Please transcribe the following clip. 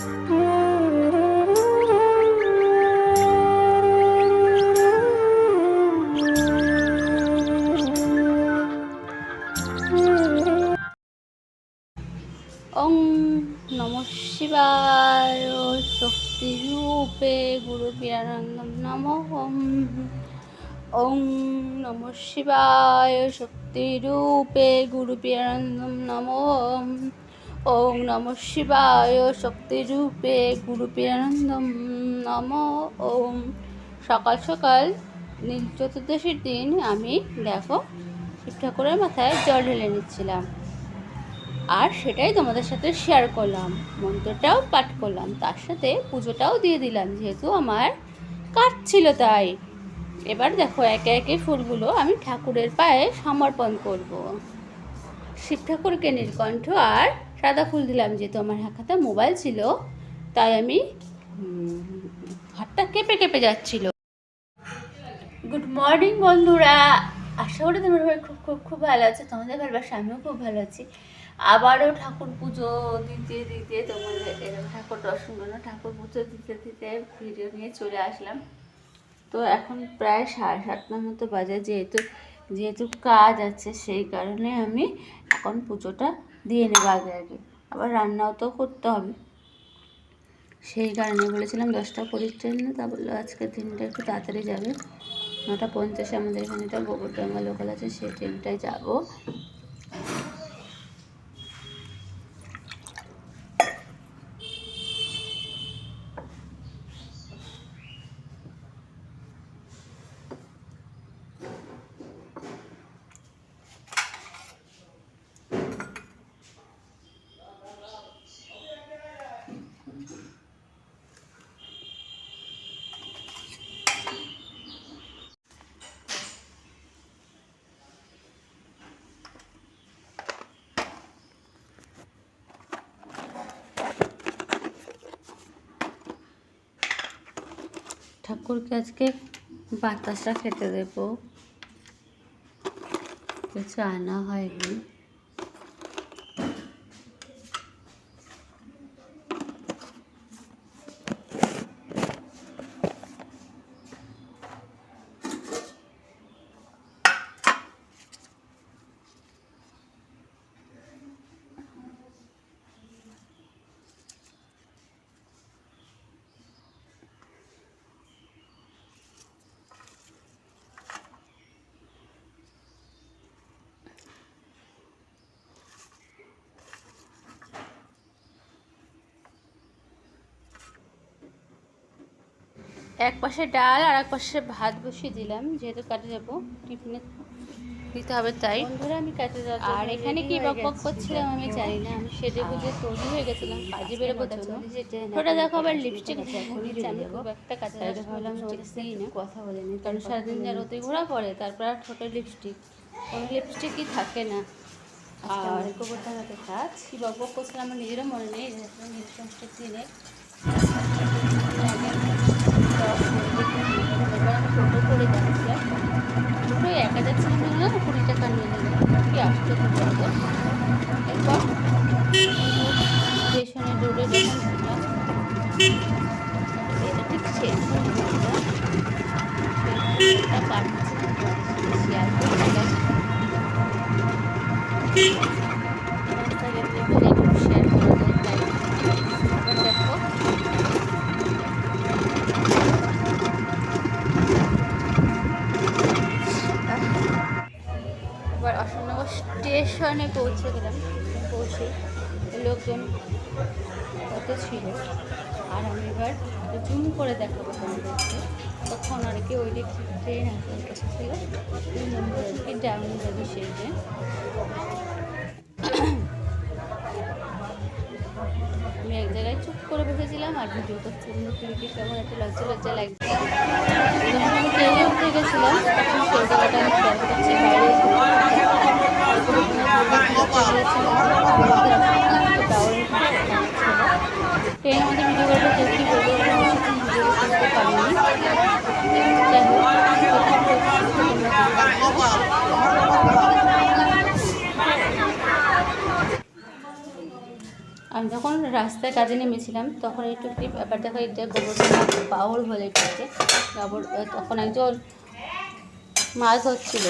ওং নম শিবায় শক্তিরূপে গুরু পিরানন্দম নম ওম ওং নম শিবায় শক্তিরূপে গুরু পিরানন্দম নম ওং নম শিবায় শক্তিরূপে গুরু পিরানন্দম নম ওম। সকাল সকাল নীল চতুর্দশীর দিন আমি, দেখো শিব ঠাকুরের মাথায় জল ঢেলে নিচ্ছিলাম। আর সেটাই তোমাদের সাথে শেয়ার করলাম, মন্ত্রটাও পাঠ করলাম, তার সাথে পুজোটাও দিয়ে দিলাম, যেহেতু আমার কাজ ছিল তাই। এবার দেখো, একে একে ফুলগুলো আমি ঠাকুরের পায়ে সমর্পণ করব। শিব ঠাকুরকে নীলকণ্ঠ আর সাদা ফুল দিলাম যেহেতু আমার হাতে মোবাইল ছিল, তাই আমি হাতটা কেঁপে কেঁপে যাচ্ছিল। গুড মর্নিং বন্ধুরা। আশা করি তোমার সবাই খুব খুব খুব ভালো আছে। তোমাদের ভালোবাসা, আমিও খুব ভালো আছি। আবারও ঠাকুর পুজো দিতে দিতে তোমাদের এরকম ঠাকুর দর্শন করল ঠাকুর পুজো দিতে দিতে ভিডিও নিয়ে চলে আসলাম। তো এখন প্রায় সাড়ে সাতটার মতো বাজে, যেহেতু যেহেতু কাজ আছে, সেই কারণে আমি এখন পুজোটা দিয়ে নেব আগে আগে। আবার রান্নাও তো করতে হবে। সেই কারণে বলেছিলাম দশটা কুড়ির ট্রেনে তা বলল আজকের দিনটা একটু তাড়াতাড়ি যাবে। নটা পঞ্চাশে আমাদের এখানে একটা গোবরডাঙ্গা লোকাল আছে, সেই ট্রেনটায় যাব। ঠাকুরকে আজকে বাতাসা খেতে দেবো। কিছু আনা হয়নি। এক পাশে ডাল আর এক পাশে ভাত বসিয়ে দিলাম যেহেতু কাটে যাব টিফিনে দিতে হবে তাই। বন্ধুরা আমি কাটে যাচ্ছি আর এখানে কি বক বক করছিলাম আমি জানি না আমি সেজে গুজে তৈরি হয়ে গেছিলাম কাজে বেরোবো জন্য ওটা দেখো আবার লিপস্টিক আমি খুব একটা কাজে ভাবলাম না। কথা বলে নি কারণ সারাদিন যা রোদে ঘোরা পড়ে তারপর আর ঠোঁটে লিপস্টিক কোনো লিপস্টিকই থাকে না। আর আর গোবরডাঙ্গাতে কাজ। কি বক বক করছিলাম আমার নিজেরও মনে নেই লিপস্টিক দিনে টোটো করে যাচ্ছিলাম টোটোয় একা যাচ্ছিলাম না কুড়ি টাকা নিয়ে নিলাম কি আসতে এরপর স্টেশনের রোডে যখন এটা ঠিক শেষ শেয়ার করছিলাম স্টেশনে পৌঁছে গেলাম। পৌঁছে লোকজন কত ছিল। আর আমি এবার জুম করে দেখাবো তোমাদেরকে। তখন আর কি ওই দিক ট্রেন আসতে এসেছিল আর কি ডাউন যাবে সেই ট্রেন আমি এক জায়গায় চুপ করে বসেছিলাম আর ভিডিও করছি মুখে কেমন একটা লজ্জা লজ্জা লাগছে। যখন আমি ট্রেনে উঠে গেছিলাম, তখন সেই জায়গাটা আমি শেয়ার করছি বাইরে। আমি যখন রাস্তায় কাজে নেমেছিলাম, তখন একটু একটি ব্যাপার দেখা এটা গোবর্ধনা বাউল বলে এটাকে। তখন একজন মাছ ধরছিল।